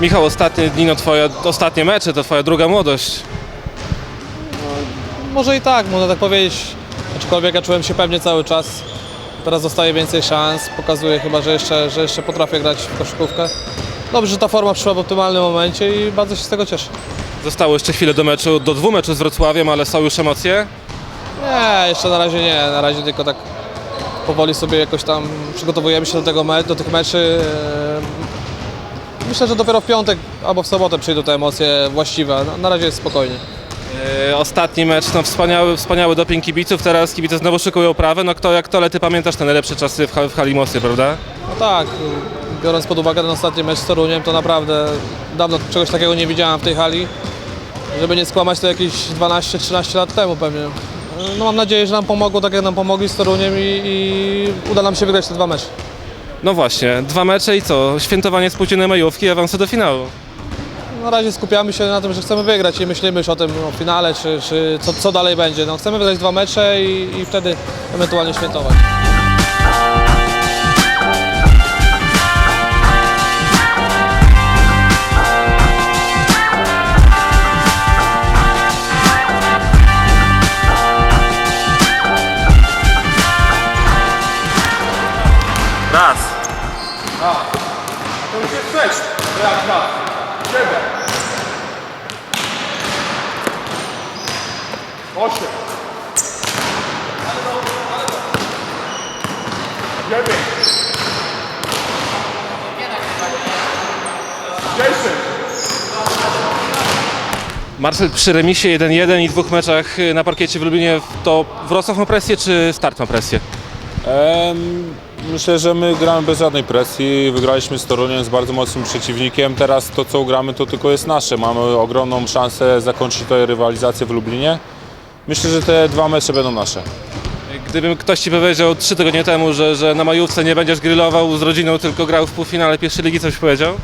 Michał, ostatnie dni, no twoje ostatnie mecze, to twoja druga młodość. Może i tak, można tak powiedzieć. Aczkolwiek ja czułem się pewnie cały czas. Teraz dostaję więcej szans, pokazuję chyba, że jeszcze, że jeszcze potrafię grać w koszykówkę. Dobrze, że ta forma przyszła w optymalnym momencie i bardzo się z tego cieszę. Zostało jeszcze chwilę do meczu, do dwóch meczów z Wrocławiem, ale są już emocje. Nie, jeszcze na razie nie, na razie tylko tak powoli sobie jakoś tam przygotowujemy się do tego me- do tych meczy. Myślę, że dopiero w piątek albo w sobotę przyjdą te emocje właściwe. Na razie jest spokojnie. E, Ostatni mecz, no wspaniały, wspaniały doping kibiców, teraz kibice znowu szykują prawę, no kto jak to, ale ty pamiętasz te najlepsze czasy w, ha- w prawda? No tak, biorąc pod uwagę ten ostatni mecz z Toruniem, to naprawdę dawno czegoś takiego nie widziałem w tej hali. Żeby nie skłamać, to jakieś 12-13 lat temu pewnie. No mam nadzieję, że nam pomogło tak jak nam pomogli z Toruniem i, i uda nam się wygrać te dwa mecze. No właśnie, dwa mecze i co? Świętowanie spółdzielnej majówki i awansu do finału. Na razie skupiamy się na tym, że chcemy wygrać i myślimy już o tym o finale, czy, czy co, co dalej będzie. No, chcemy wygrać dwa mecze i, i wtedy ewentualnie świętować. Raz. Osiem. Dziewięć. Dziesięć. Marcel, przy remisie 1-1 i dwóch meczach na parkiecie w Lublinie, to Wrocław ma presję, czy Start ma presję? Myślę, że my gramy bez żadnej presji. Wygraliśmy z Toruniem, z bardzo mocnym przeciwnikiem. Teraz to, co gramy, to tylko jest nasze. Mamy ogromną szansę zakończyć tę rywalizację w Lublinie. Myślę, że te dwa mecze będą nasze. Gdybym ktoś ci powiedział trzy tygodnie temu, że, że na majówce nie będziesz grillował z rodziną, tylko grał w półfinale pierwszej ligi, coś powiedział?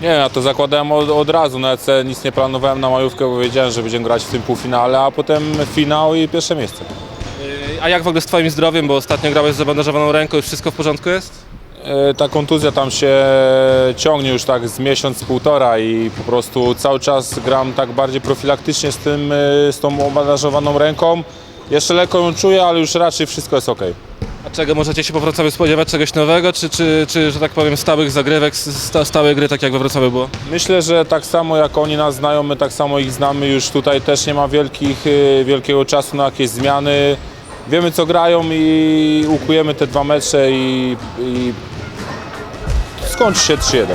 Nie, ja to zakładałem od, od razu. Nawet sobie nic nie planowałem na majówkę, bo wiedziałem, że będziemy grać w tym półfinale, a potem finał i pierwsze miejsce. A jak w ogóle z twoim zdrowiem, bo ostatnio grałeś z zabandażowaną ręką, już wszystko w porządku jest? E, Ta kontuzja tam się ciągnie już tak z miesiąc, półtora i po prostu cały czas gram tak bardziej profilaktycznie z, tym, e, z tą obandażowaną ręką. Jeszcze lekko ją czuję, ale już raczej wszystko jest ok. A czego możecie się po Wrocławiu spodziewać? Czegoś nowego, czy, czy, czy że tak powiem stałych zagrywek, sta, stałej gry, tak jak we Wrocławiu było? Myślę, że tak samo jak oni nas znają, my tak samo ich znamy. Już tutaj też nie ma wielkich, e, wielkiego czasu na jakieś zmiany wiemy co grają i ukujemy te dwa mecze i, i skończy się 3-1.